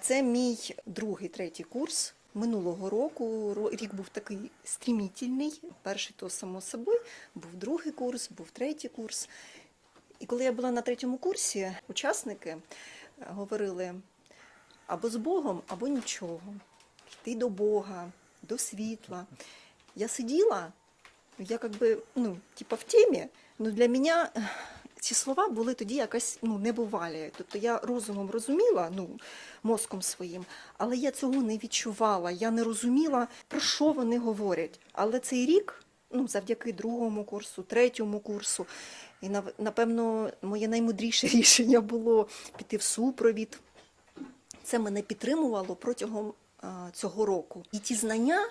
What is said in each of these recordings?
Це мій другий, третій курс. Минулого року рік був такий стрімітельний. Перший то само собою, був другий курс, був третій курс. І коли я була на третьому курсі, учасники е, говорили або з Богом, або нічого. Йти до Бога, до світла. Я сиділа, я как би, ну, типа в темі, ну для мене ці слова були тоді якось ну, небувалі. Тобто я розумом розуміла, ну, мозком своїм, але я цього не відчувала. Я не розуміла, про що вони говорять. Але цей рік, ну, завдяки другому курсу, третьому курсу, і напевно, моє наймудріше рішення було піти в супровід. Це мене підтримувало протягом а, цього року. І ті знання,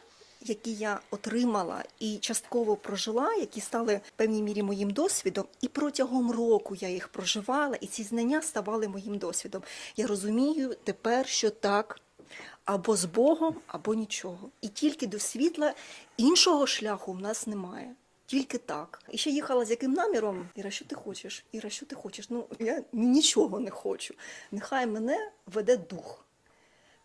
які я отримала і частково прожила, які стали в певній мірі моїм досвідом, і протягом року я їх проживала, і ці знання ставали моїм досвідом. Я розумію тепер, що так. Або з Богом, або нічого. І тільки до світла іншого шляху в нас немає. Тільки так. І ще їхала з яким наміром? Іра, що ти хочеш? Іра, що ти хочеш? Ну, я нічого не хочу. Нехай мене веде дух.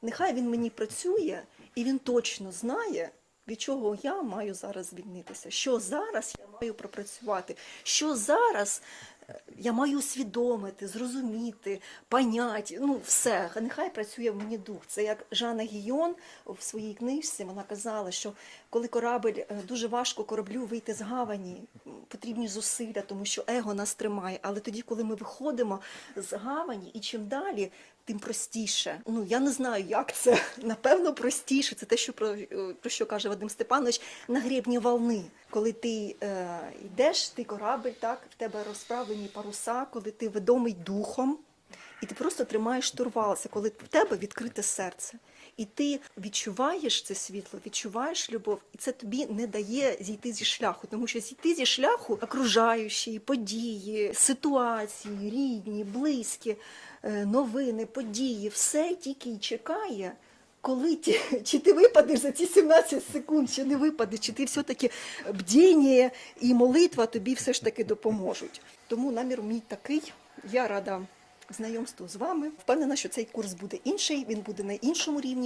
Нехай він мені працює, і він точно знає, від чого я маю зараз звільнитися, що зараз я маю пропрацювати, що зараз е, я маю усвідомити, зрозуміти, поняти, ну все, нехай працює в мені дух. Це як Жанна Гійон в своїй книжці вона казала, що коли корабль е, дуже важко кораблю вийти з гавані, потрібні зусилля, тому що его нас тримає. Але тоді, коли ми виходимо з гавані, і чим далі, тим простіше. Ну я не знаю, як це. Напевно, простіше. Це те, що про, е, про що каже Вадим Степанович, на гребні волни. Коли ти е, йдеш, ти корабль, так в тебе розправлені паруса, коли ти ведомий духом. І ти просто тримаєш штурвал, це коли в тебе відкрите серце. І ти відчуваєш це світло, відчуваєш любов, і це тобі не дає зійти зі шляху, тому що зійти зі шляху окружаючі події, ситуації, рідні, близькі, е, новини, події, все тільки й чекає. Коли ті, чи ти випадеш за ці 17 секунд, чи не випадеш, чи ти все-таки бдіння і молитва тобі все ж таки допоможуть. Тому намір мій такий. Я рада знайомству з вами. Впевнена, що цей курс буде інший, він буде на іншому рівні.